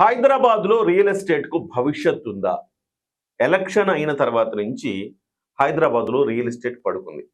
హైదరాబాద్లో రియల్ ఎస్టేట్కు భవిష్యత్తు ఉందా? ఎలక్షన్ అయిన తర్వాత నుంచి హైదరాబాద్లో రియల్ ఎస్టేట్ పడుకుంది.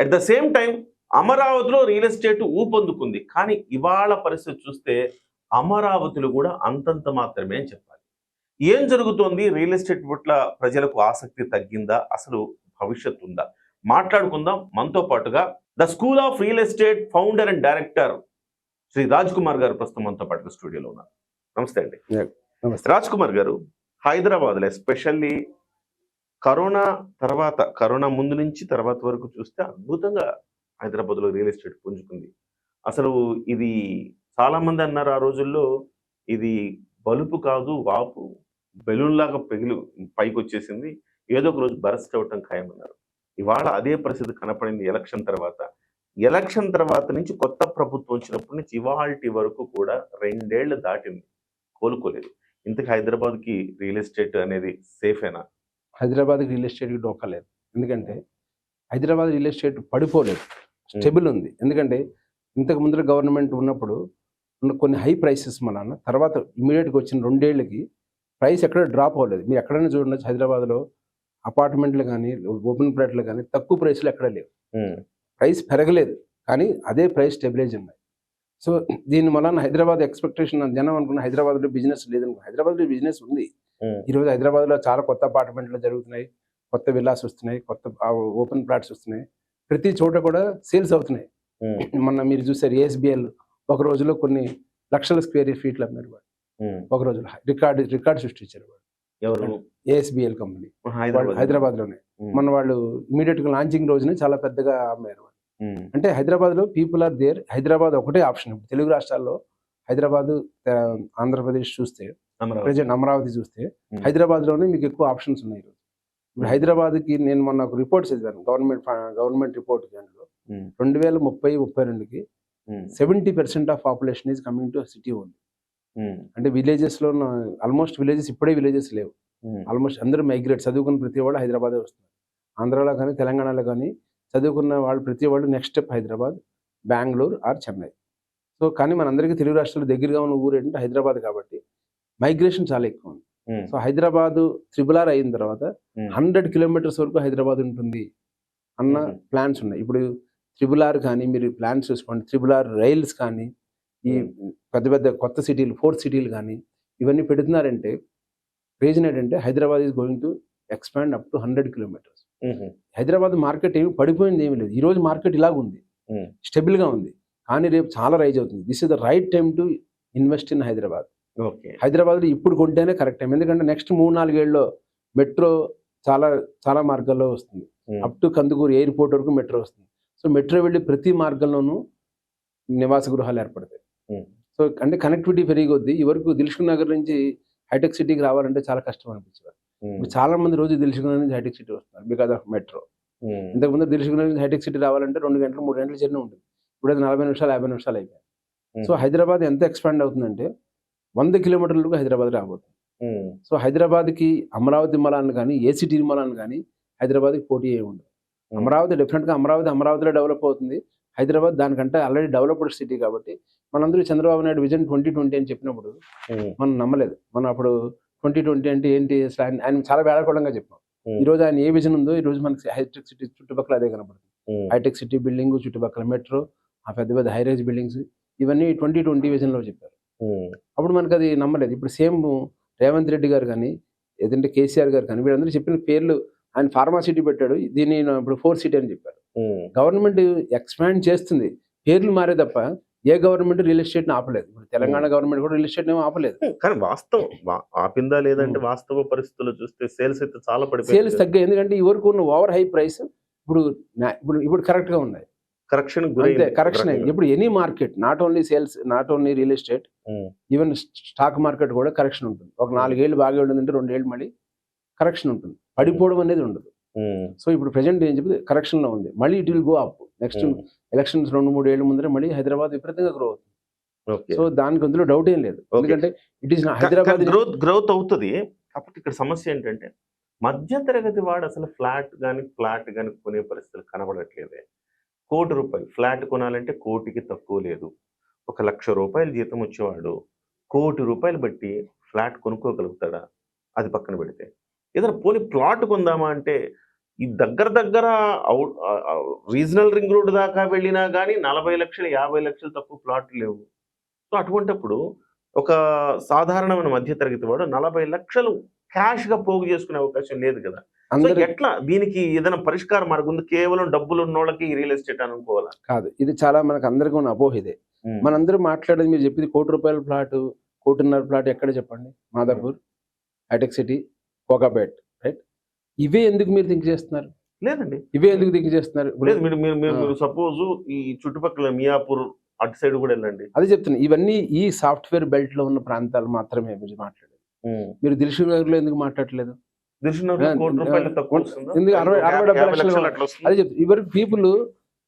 అట్ ద సేమ్ టైం అమరావతిలో రియల్ ఎస్టేట్ ఊపందుకుంది. కానీ ఇవాళ పరిస్థితి చూస్తే అమరావతిలో కూడా అంతంత మాత్రమే అని చెప్పాలి. ఏం జరుగుతోంది? రియల్ ఎస్టేట్ పట్ల ప్రజలకు ఆసక్తి తగ్గిందా? అసలు భవిష్యత్తు ఉందా? మాట్లాడుకుందాం. మనతో పాటుగా the school of real estate founder and director Sri Raj Kumar గారు ప్రస్తుతం మనతో పాటుగా స్టూడియోలో ఉన్నారు. నమస్తే అండి. నమస్తే. రాజ్ కుమార్ గారు హైదరాబాద్లో ఎస్పెషల్లీ కరోనా తర్వాత కరోనా ముందు నుంచి తర్వాత వరకు చూస్తే అద్భుతంగా హైదరాబాద్లో రియల్ ఎస్టేట్ పుంజుకుంది. అసలు ఇది చాలా మంది అన్నారు ఆ రోజుల్లో ఇది బలుపు కాదు వాపు బెలూన్ లాగా పెగిలి పైకి వచ్చేసింది ఏదో ఒక రోజు బరస్ట్ అవటం ఖాయమన్నారు. ఇవాళ అదే పరిస్థితి కనపడింది ఎలక్షన్ తర్వాత. ఎలక్షన్ తర్వాత నుంచి కొత్త ప్రభుత్వం వచ్చినప్పటి నుంచి ఇవాల్టి వరకు కూడా రెండేళ్ళు దాటింది. కోలుకోలేదు. ఇంతకు హైదరాబాద్కి రియల్ ఎస్టేట్ అనేది సేఫేనా హైదరాబాద్ రియల్ ఎస్టేట్కి డోకలేదు ఎందుకంటే హైదరాబాద్ రియల్ ఎస్టేట్ పడిపోలేదు. స్టెబుల్ ఉంది. ఎందుకంటే ఇంతకు ముందర గవర్నమెంట్ ఉన్నప్పుడు ఉన్న కొన్ని హై ప్రైసెస్ మన తర్వాత ఇమీడియట్గా వచ్చిన రెండేళ్ళకి ప్రైస్ ఎక్కడ డ్రాప్ అవ్వలేదు. మీరు ఎక్కడైనా చూడండి హైదరాబాద్లో అపార్ట్మెంట్లు కానీ ఓపెన్ ప్లాట్లు కానీ తక్కువ ప్రైస్లో ఎక్కడ లేవు. ప్రైస్ పెరగలేదు. కానీ అదే ప్రైస్ స్టెబిలైజ్ ఉన్నాయి సో దీని వలన హైదరాబాద్ ఎక్స్పెక్టేషన్ జనం అనుకున్న హైదరాబాద్లో బిజినెస్ లేదనుకో హైదరాబాద్లో బిజినెస్ ఉంది. ఈరోజు హైదరాబాద్లో చాలా కొత్త అపార్ట్మెంట్లు జరుగుతున్నాయి. కొత్త విల్లాస్ వస్తున్నాయి. కొత్త ఓపెన్ ప్లాట్స్ వస్తున్నాయి. ప్రతి చోట కూడా సేల్స్ అవుతున్నాయి. మొన్న మీరు చూసారు ఏఎస్బిఎల్ ఒక రోజులో కొన్ని లక్షల స్క్వేర్ ఫీట్లు అమ్మారు వాడు ఒక రోజులో రికార్డు రికార్డు సృష్టించారు వాడు ఎవరు? ASBL company Hyderabad. ఉమ్. మన వాళ్ళు ఇమీడియట్గా లాంచింగ్ రోజునే చాలా పెద్దగా అమ్మారు. అంటే హైదరాబాద్లో పీపుల్ ఆర్ దేర్ హైదరాబాద్ ఒకటే ఆప్షన్ తెలుగు రాష్ట్రాల్లో హైదరాబాద్ ఆంధ్రప్రదేశ్ చూస్తే అమరావతి. ప్రజెంట్ అమరావతి చూస్తే ఉమ్. హైదరాబాద్లోనే మీకు ఎక్కువ ఆప్షన్స్ ఉన్నాయి ఈరోజు ఇప్పుడు హైదరాబాద్కి నేను మొన్న ఒక రిపోర్ట్ చదివాను గవర్నమెంట్ గవర్నమెంట్ రిపోర్ట్ దాంట్లో. రెండు వేల ముప్పై ముప్పై రెండుకి. Seventy percent of population is coming to city only. అంటే విలేజెస్లో ఆల్మోస్ట్ విలేజెస్ ఇప్పుడే విలేజెస్ లేవు. ఆల్మోస్ట్ అందరూ మైగ్రేట్ చదువుకున్న ప్రతి వాళ్ళు హైదరాబాదే వస్తున్నారు ఆంధ్రాలో కానీ తెలంగాణలో కానీ చదువుకున్న వాళ్ళు ప్రతి వాళ్ళు next step Hyderabad Bengaluru or Chennai so కానీ మనందరికీ తెలుగు రాష్ట్రాలు దగ్గరగా ఉన్న ఊరు ఏంటంటే హైదరాబాద్ కాబట్టి మైగ్రేషన్ చాలా ఎక్కువ ఉంది. సో హైదరాబాద్ త్రిబుల్ ఆర్ అయిన తర్వాత. హండ్రెడ్ కిలోమీటర్స్ వరకు హైదరాబాద్ ఉంటుంది అన్న. ప్లాన్స్ ఉన్నాయి ఇప్పుడు త్రిబుల్ ఆర్ కానీ మీరు ప్లాన్స్ చూసుకోండి త్రిబుల్ ఆర్ రైల్స్ కానీ ఈ పెద్ద పెద్ద కొత్త సిటీలు ఫోర్త్ సిటీలు కానీ ఇవన్నీ పెడుతున్నారంటే రీజన్ ఏంటంటే Hyderabad is going to expand up to hundred kilometres. Hyderabad market ఏమి పడిపోయింది ఏమీ లేదు. ఈ రోజు మార్కెట్ ఇలాగ ఉంది. స్టెబుల్గా ఉంది. కానీ రేపు చాలా రైజ్ అవుతుంది. This is the right time to invest in Hyderabad. Okay. హైదరాబాద్లో ఇప్పుడు కొంటేనే కరెక్ట్ టైం ఎందుకంటే నెక్స్ట్ మూడు నాలుగేళ్ళలో మెట్రో చాలా చాలా మార్గాల్లో వస్తుంది. అప్ టు కందుకూరు ఎయిర్పోర్ట్ వరకు మెట్రో వస్తుంది. సో మెట్రో వెళ్ళి ప్రతి మార్గంలోనూ నివాస గృహాలు ఏర్పడతాయి. సో అంటే కనెక్టివిటీ పెరిగొద్ది ఈ వరకు దిల్సుఖ్ నగర్ నుంచి హైటెక్ సిటీకి రావాలంటే చాలా కష్టం. ఇప్పుడు చాలా మంది రోజు దిల్సుఖ్ నుంచి హైటెక్ సిటీ వస్తున్నారు బికాస్ ఆఫ్ మెట్రో. ఇంతకుముందు దిల్సుఖ్ నగర్ నుంచి హైటెక్ సిటీ రావాలంటే రెండు గంటలు మూడు గంటల జర్నీ ఉంటుంది ఇప్పుడు అది నలభై నిమిషాలు యాభై నిమిషాలు అయిపోయింది Hmm. సో హైదరాబాద్ ఎంత ఎక్స్పాండ్ అవుతుందంటే వంద కిలోమీటర్లకు హైదరాబాద్ రాబోతుంది. సో హైదరాబాద్కి అమరావతి మలాన్ని కానీ ఏ సిటీ మలాన్ని కానీ హైదరాబాద్కి పోటీ అయి ఉండదు. అమరావతి డెఫినెట్గా అమరావతి అమరావతిలో డెవలప్ అవుతుంది హైదరాబాద్ దానికంటే ఆల్రెడీ డెవలప్డ్ సిటీ కాబట్టి మనందరూ Chandrababu Naidu vision twenty twenty అని చెప్పినప్పుడు. మనం నమ్మలేదు మనం అప్పుడు ట్వంటీ ట్వంటీ అంటే ఏంటి అసలు ఆయన ఆయన చాలా వేళకోళంగా చెప్పాం. ఈ రోజు ఆయన ఏ విజన్ ఉందో ఈ రోజు మనకి హైటెక్ సిటీ చుట్టుపక్కల అదే కనపడుతుంది ఉమ్. హైటెక్ సిటీ బిల్డింగ్ చుట్టుపక్కల మెట్రో ఆ పెద్ద పెద్ద హైరేజ్ బిల్డింగ్స్ ఇవన్నీ ట్వంటీ ట్వంటీ విజన్లో చెప్పారు ఉమ్. అప్పుడు మనకు అది నమ్మలేదు ఇప్పుడు సేమ్ రేవంత్ రెడ్డి గారు కానీ ఏదంటే కేసీఆర్ గారు కానీ వీళ్ళందరూ చెప్పిన పేర్లు ఆయన ఫార్మా సిటీ పెట్టాడు దీన్ని ఇప్పుడు ఫోర్ సిటీ అని చెప్పారు. గవర్నమెంట్ ఎక్స్పాండ్ చేస్తుంది పేర్లు మారే తప్ప ఏ గవర్నమెంట్ రియల్ ఎస్టేట్ని ఆపలేదు. ఇప్పుడు తెలంగాణ గవర్నమెంట్ కూడా రియల్ ఎస్టేట్ ఏమో ఆపలేదు. కానీ వాస్తవం ఆపిందా లేదంటే వాస్తవ పరిస్థితుల్లో చూస్తే సేల్స్ అయితే చాలా సేల్స్ పడిపోయింది తగ్గాయి. ఎందుకంటే ఈ వరకు ఉన్న ఓవర్ హై ప్రైస్ ఇప్పుడు ఇప్పుడు ఇప్పుడు కరెక్ట్గా ఉన్నాయి కరెక్షన్ అంతే కరెక్షన్ అయింది ఇప్పుడు any market not only sales not only real estate even stock market కూడా కరెక్షన్ ఉంటుంది. ఒక నాలుగేళ్ళు బాగా ఉంటుందంటే రెండేళ్ళు మళ్ళీ కరెక్షన్ ఉంటుంది. పడిపోవడం అనేది ఉండదు. సో ఇప్పుడు ప్రెసెంట్ ఏం చెప్పి కరెక్షన్లో ఉంది. మళ్ళీ it will go up. Next elections రెండు మూడు ఏళ్ళ ముందర మళ్ళీ హైదరాబాద్ విపరీతంగా గ్రో అవుతుంది. ఓకే. సో దానికి అందులో డౌట్ ఏం లేదు. ఎందుకంటే it is Hyderabad growth growth అవుతుంది. కాకపోతే ఇక్కడ సమస్య ఏంటంటే మధ్య తరగతి వాడు అసలు ఫ్లాట్ కానీ ఫ్లాట్ కానీ కొనే పరిస్థితులు కనబడట్లేదే. కోటి రూపాయలు. ఫ్లాట్ కొనాలంటే కోటికి తక్కువ లేదు. ఒక లక్ష రూపాయలు జీతం వచ్చేవాడు కోటి రూపాయలు బట్టి ఫ్లాట్ కొనుక్కోగలుగుతాడా? అది పక్కన పెడితే. ఏదైనా పోనీ ప్లాట్ కొందామా అంటే ఈ దగ్గర దగ్గర రీజనల్ రింగ్ రోడ్ దాకా వెళ్ళినా కానీ నలభై లక్షలు యాభై లక్షలు తక్కువ ప్లాట్లు లేవు. సో అటువంటప్పుడు ఒక సాధారణమైన మధ్యతరగతి వాడు నలభై లక్షలు cash గా పోగు చేసుకునే అవకాశం లేదు కదా. ఎట్లా దీనికి ఏదైనా పరిష్కార మార్గం ఉంది? కేవలం డబ్బులు ఉన్న వాళ్ళకి రియల్ ఎస్టేట్ అనుకోవాలా? కాదు. ఇది చాలా మనకు అందరికీ ఉన్న అపోహ ఇదే. మనందరూ మాట్లాడేది మీరు చెప్పింది కోటి రూపాయల ప్లాట్ కోటిన్నర ప్లాట్ ఎక్కడ చెప్పండి? మాదాపూర్ హైటెక్ సిటీ కోకాపేట్ రైట్? ఇవే ఎందుకు మీరు థింక్ చేస్తున్నారు? లేదండి. ఇవే ఎందుకు థింక్ చేస్తున్నారు? లేదు మీరు మీరు సపోజ్ ఈ చుట్టుపక్కల మియాపూర్ అటు సైడ్ కూడా వెళ్ళండి. అదే చెప్తున్నా ఇవన్నీ ఈ సాఫ్ట్వేర్ బెల్ట్లో ఉన్న ప్రాంతాలు మాత్రమే మీరు మాట్లాడేది మీరు దిల్షుక్ నగర్లో ఎందుకు వస్తుందా? అదే ఇవరకు పీపుల్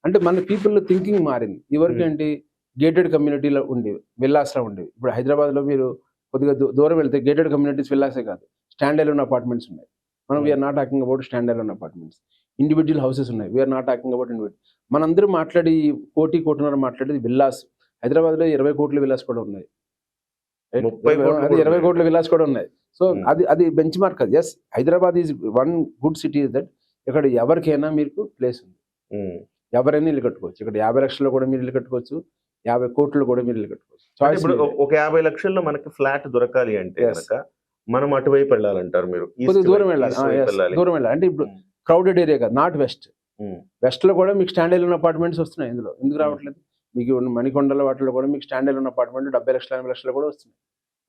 అంటే మన పీపుల్ థింకింగ్ మారింది. ఇవరకు. ఏంటి? గేటెడ్ కమ్యూనిటీలో ఉండేవి విల్లాస్లో ఉండేవి. ఇప్పుడు హైదరాబాద్లో మీరు కొద్దిగా దూరం వెళ్తే గేటెడ్ కమ్యూనిటీస్ విల్లాసే కాదు. స్టాండ్ ఉన్న అపార్ట్మెంట్స్ ఉన్నాయి. మనం we're not talking about stand ఉన్న అపార్ట్మెంట్స్. ఇండివిజువల్ హౌసెస్ ఉన్నాయి. We're not talking about individual మనందరూ మాట్లాడి కోటి కోటిన్నర మాట్లాడేది విల్లాస్. హైదరాబాద్లో ఇరవై కోట్ల విల్లాస్ కూడా ఉన్నాయి. అది ఇరవై. కోట్ల విల్లాస్ కూడా ఉన్నాయి. So Hmm. అది అది బెంచ్ మార్క్ అది. Yes Hyderabad is one good city is that ఇక్కడ ఎవరికైనా మీకు ప్లేస్ ఉంది. ఉమ్. ఎవరైనా ఇల్లు కట్టుకోవచ్చు. ఇక్కడ యాభై లక్షల్లో కూడా మీరు ఇల్లు కట్టుకోవచ్చు. యాభై కోట్లు కూడా మీరు ఇల్లు కట్టుకోవచ్చు. ఒక- యాభై లక్షల్లో మనకి ఫ్లాట్ దొరకాలి అంటే. కనుక మనం అటువైపు వెళ్ళాలంటారు మీరు దూరం వెళ్ళాలి. దూరం వెళ్ళాలి. అంటే ఇప్పుడు. క్రౌడెడ్ ఏరియా కాదు నాట్ వెస్ట్. వెస్ట్లో కూడా మీకు స్టాండ్ ఉన్న అపార్ట్మెంట్స్ వస్తున్నాయి ఇందులో. ఎందుకు రావట్లేదు? మీకు మణికొండల వాటిలో కూడా మీకు స్టాండ్ ఉన్న అపార్ట్మెంట్ డెబ్బై లక్షల ఎనభై లక్షలు కూడా వస్తున్నాయి.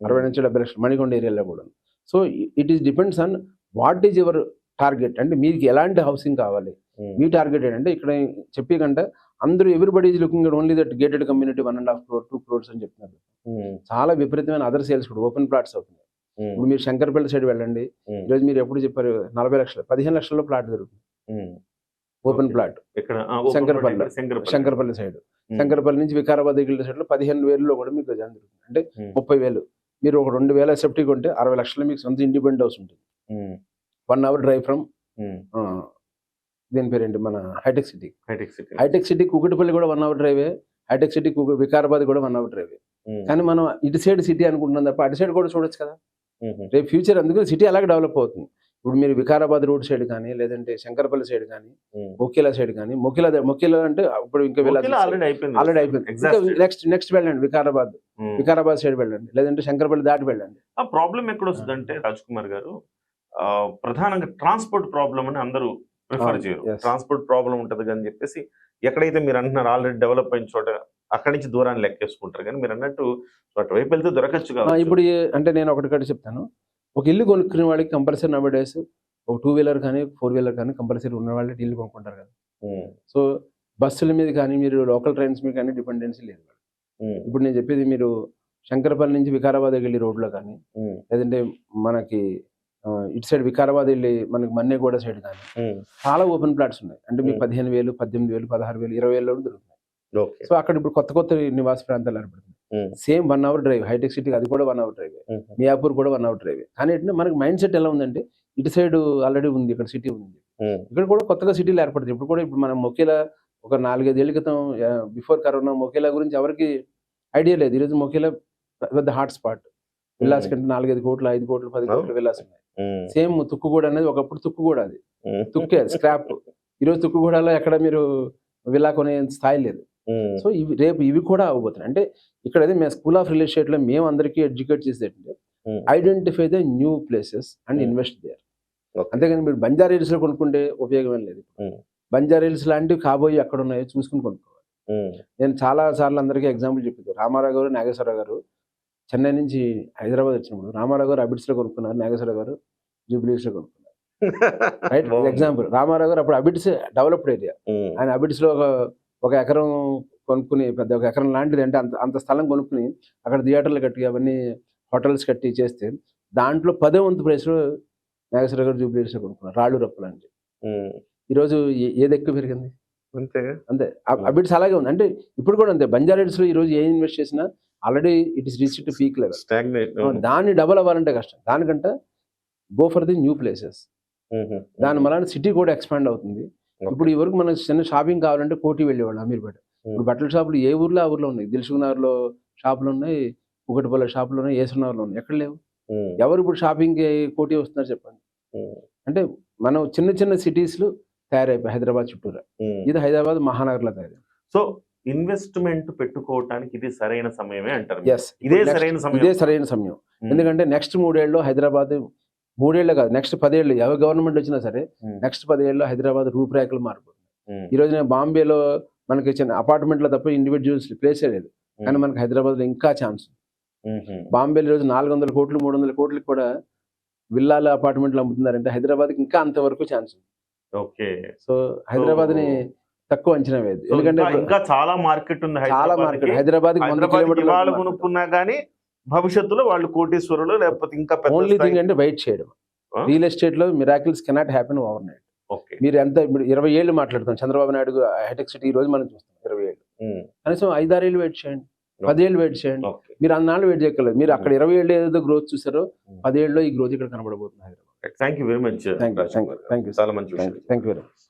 అరవై నుంచి డెబ్బై లక్షలు మణికొండ ఏరియాలో కూడా. So it is depends on what is your target అంటే మీకు ఎలాంటి హౌసింగ్ కావాలి. మీ టార్గెట్ ఏంటంటే ఇక్కడ చెప్పే కంటే అందరూ everybody is looking at only that gated community one and half crore two crores అని చెప్తున్నారు. చాలా విపరీతమైన అదర్ సేల్స్ కూడా ఓపెన్ ప్లాట్స్ అవుతున్నాయి. ఇప్పుడు మీరు శంకర్పల్లి సైడ్ వెళ్ళండి. ఈరోజు మీరు ఎప్పుడు చెప్పారు నలభై లక్షలు పదిహేను లక్షల్లో ప్లాట్ దొరుకుతుంది. ఓపెన్. ప్లాట్ ఇక్కడ శంకరపల్లి. శంకరపల్లి సైడ్. శంకర్పల్లి నుంచి వికారాబాద్ దగ్గర సైడ్లో పదిహేను వేలలో కూడా మీకు గజాన్ని దొరుకుతుంది అంటే. ముప్పై వేలు మీరు ఒక రెండు వేల సెఫ్టీ కొంటే అరవై లక్షలు మీకు సొంత ఇండిపెండెంట్ హౌస్ ఉంటుంది. One hour drive from. దీని పేరేంటి మన hitech City hitech City hitech City Kukatpally కూడా వన్ అవర్ డ్రైవే హైటెక్ సిటీ వికారాబాద్ కూడా వన్ అవర్ డ్రైవే. కానీ మనం ఇటు సైడ్ సిటీ అనుకుంటున్నాం తప్ప అటు సైడ్ కూడా చూడొచ్చు కదా. రేపు ఫ్యూచర్ అందుకని సిటీ అలాగే డెవలప్ అవుతుంది. ఇప్పుడు మీరు వికారాబాద్ రోడ్ సైడ్ కానీ లేదంటే శంకరపల్లి సైడ్ కానీ ఉమ్. మొకిలా సైడ్ కానీ మొకిలా మొకిలా అంటే ఇప్పుడు ఇంకా ఆల్రెడీ అయిపోయింది. నెక్స్ట్ నెక్స్ట్ వెళ్ళండి వికారాబాద్. వికారాబాద్ సైడ్ వెళ్ళండి లేదంటే శంకరపల్లి దాటి వెళ్ళండి. ఆ ప్రాబ్లం ఎక్కడ వస్తుందంటే రాజ్ కుమార్ గారు ప్రధానంగా ట్రాన్స్పోర్ట్ ప్రాబ్లం అని అందరూ ప్రిఫర్ చేయరు. ట్రాన్స్పోర్ట్ ప్రాబ్లం ఉంటది అని చెప్పేసి ఎక్కడైతే మీరు అంటున్నారు ఆల్రెడీ డెవలప్ అయిన చోట అక్కడి నుంచి దూరాన్ని లెక్కేసుకుంటారు. కానీ మీరు అన్నట్టు అటువైపు వెళ్తే దొరకచ్చు కావచ్చు. ఇప్పుడు అంటే నేను ఒకటి కట్టి చెప్తాను. ఒక ఇల్లు కొనుక్కునే వాళ్ళకి కంపల్సరీ నవ్ డేస్ ఒక టూ వీలర్ కానీ ఫోర్ వీలర్ కానీ కంపల్సరీ ఉన్న వాళ్ళే ఇల్లు కొనుక్కుంటారు కదా. సో బస్సుల మీద కానీ మీరు లోకల్ ట్రైన్స్ మీద కానీ డిపెండెన్సీ లేదు ఇప్పుడు నేను చెప్పేది మీరు శంకరపల్లి నుంచి వికారాబాద్ వెళ్ళి రోడ్లో కానీ లేదంటే మనకి ఇటు సైడ్ వికారాబాద్ వెళ్ళి మనకి మన్నెగూడ సైడ్ కానీ. చాలా ఓపెన్ ప్లాట్స్ ఉన్నాయి. అంటే మీకు. పదిహేను వేలు పద్దెనిమిది వేలు పదహారు వేలు ఇరవై వేలు దొరుకుతాయి ఓకే. సో అక్కడ ఇప్పుడు కొత్త కొత్త నివాస ప్రాంతాలు ఏర్పడుతుంది సేమ్ వన్ అవర్ డ్రైవ్ హైటెక్ సిటీకి అది కూడా వన్ అవర్ డ్రైవ్. మియాపూర్ కూడా వన్ అవర్ డ్రైవ్. కానీ ఏంటంటే మనకి మైండ్ సెట్ ఎలా ఉందంటే ఇటు సైడ్ ఆల్రెడీ ఉంది ఇక్కడ సిటీ ఉంది. ఇక్కడ కూడా కొత్తగా సిటీలు ఏర్పడుతుంది ఇప్పుడు కూడా ఇప్పుడు మనం మొకేలా ఒక నాలుగైదేళ్ళ క్రితం బిఫోర్ కరోనా మొకేలా గురించి ఎవరికి ఐడియా లేదు. ఈరోజు మొకేలా పెద్ద హాట్ స్పాట్ విల్లాస్ కంటే నాలుగైదు కోట్లు ఐదు కోట్లు పది కోట్లు విల్లాస్ ఉన్నాయి. సేమ్ తుక్కుగూడ అనేది ఒకప్పుడు తుక్కుగూడ అది. తుక్కే స్క్రాప్. ఈరోజు తుక్కుగూడలో ఎక్కడ మీరు విల్లా కొనే స్థాయి లేదు. సో ఇవి రేపు ఇవి కూడా అవ్వబోతున్నాయి. అంటే ఇక్కడ అయితే మేము స్కూల్ ఆఫ్ రియల్ ఎస్టేట్లో మేము అందరికీ educate చేసేటంటే. Identify the new places and. Invest there. అంతేగాని మీరు బంజారా హిల్స్లో కొనుక్కుంటే ఉపయోగం ఏం లేదు. బంజారా హిల్స్ లాంటివి కాబోయి ఎక్కడ ఉన్నాయో చూసుకుని కొనుక్కోవాలి. నేను చాలా సార్లు అందరికీ ఎగ్జాంపుల్ చెప్పింది. రామారావు గారు నాగేశ్వరరావు గారు చెన్నై నుంచి హైదరాబాద్ వచ్చినప్పుడు రామారావు గారు అబిడ్స్లో కొనుక్కున్నారు నాగేశ్వరరావు గారు జూబ్లీస్లో కొనుక్కున్నారు. రైట్. ఎగ్జాంపుల్ రామారావు గారు అప్పుడు అబిడ్స్ డెవలప్డ్ ఏరియా ఆయన అబిడ్స్లో ఒక ఒక ఎకరం కొనుక్కుని పెద్ద ఒక ఎకరం లాంటిది అంటే అంత అంత స్థలం కొనుక్కుని అక్కడ థియేటర్లు కట్టి అవన్నీ హోటల్స్ కట్టి చేస్తే దాంట్లో పదో వంతు ప్రైస్లో నాగేశ్వర గారు జూబ్లీస్లో కొనుక్కున్నారు రాళ్ళు రప్పులు అంటే. ఈరోజు ఏ- ఏది ఎక్కువ పెరిగింది? అంతేగా అంతే. అబిడ్స్ అలాగే ఉంది. అంటే ఇప్పుడు కూడా అంతే. బంజారా హిల్స్లో ఈ రోజు ఏ ఇన్వెస్ట్ చేసినా already it is reach to peak level దాన్ని డబల్ అవ్వాలంటే కష్టం. దానికంటే go for the new places దాని వలన సిటీ కూడా ఎక్స్పాండ్ అవుతుంది. ఇప్పుడు ఈ వరకు మనకు చిన్న షాపింగ్ కావాలంటే కోటి వెళ్ళేవాళ్ళు అమీర్పేట. ఇప్పుడు బట్టల షాపులు ఏ ఊర్లో ఆ ఊర్లో ఉన్నాయి? దిల్సుఖ్ నగర్లో షాపులు ఉన్నాయి కుకటిపల్లి షాపులోనే ఏసునగర్లో ఎక్కడ లేవు. ఉమ్, ఎవరు ఇప్పుడు షాపింగ్కి కోటి వస్తున్నారు చెప్పండి? ఉమ్, అంటే మనం చిన్న చిన్న సిటీస్లు తయారైపోయి హైదరాబాద్ చుట్టూరా. ఇది హైదరాబాద్ మహానగర్లో తయారైంది. సో ఇన్వెస్ట్మెంట్ పెట్టుకోవటానికి ఇది సరైన సమయమే అంటారు ఇదే సరైన సమయం. ఇదే సరైన సమయం. ఉమ్, ఎందుకంటే నెక్స్ట్ మూడేళ్ళు హైదరాబాద్ మూడేళ్ళు కాదు నెక్స్ట్ పదేళ్ళు ఎవరు గవర్నమెంట్ వచ్చినా సరే నెక్స్ట్ పదేళ్ళు హైదరాబాద్ రూపురేఖలు మారిపోతుంది ఉమ్, ఈ రోజున బాంబేలో మనకి చిన్న అపార్ట్మెంట్లో తప్ప ఇండివిజువల్స్ ప్లేసే లేదు. కానీ మనకి హైదరాబాద్లో ఇంకా ఛాన్స్. బాంబేలో ఈ రోజు నాలుగు వందల కోట్లు మూడు వందల కోట్లకి కూడా విల్లాలు అపార్ట్మెంట్లు అమ్ముతున్నారంటే హైదరాబాద్కి ఇంకా అంతవరకు ఛాన్స్ ఉంది. ఓకే సో హైదరాబాద్ని తక్కువ అంచనా వేయదు ఎందుకంటే ఇంకా- చాలా మార్కెట్ ఉంది చాలా. మార్కెట్. హైదరాబాద్ కొనుక్కున్నా గానీ భవిష్యత్తులో వాళ్ళు కోటీశ్వరులు లేకపోతే ఇంకా ఓన్లీ థింగ్ అంటే వెయిట్ చేయడం? రియల్ ఎస్టేట్లో miracles cannot happen overnight మీరు ఎంత ఇప్పుడు ఇరవై ఏళ్ళు మాట్లాడుతాం. చంద్రబాబు నాయుడు హైటెక్ సిటీ ఈ రోజు మనం చూస్తాం ఇరవై ఏళ్ళు. కనీసం ఐదారేళ్ళు వెయిట్ చేయండి. పదేళ్ళు వెయిట్ చేయండి. మీరు అన్నాళ్ళు వెయిట్ చేయగలరు మీరు అక్కడ ఇరవై ఏళ్ళు ఏదో గ్రోత్ చూసారో. పదేళ్ళలో ఈ గ్రోత్ ఇక్కడ కనబడబోతుంది Hyderabad. Thank you very much thank you చాలా మంచి థ్యాంక్ యూ వెరీ మచ్